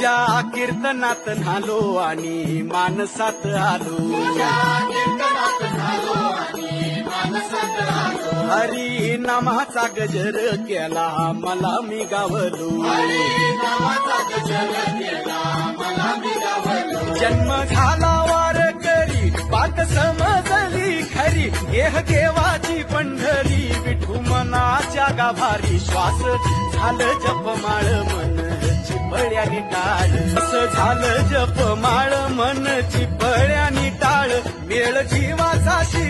कीर्तनात नालो आणि मानसात आलो. हरी नामाचा गजर केला मला मी गावलो. जन्म झाला वार करी बात समजली खरी. देह देवाची पंढरी विठू मनाच्या गाभारी. श्वास झालं जपमाळ मन चिपळ्यानी टाळ असं झालं जपमाळ मनची चिपळ्यानी टाळ मेळ जीवासाशी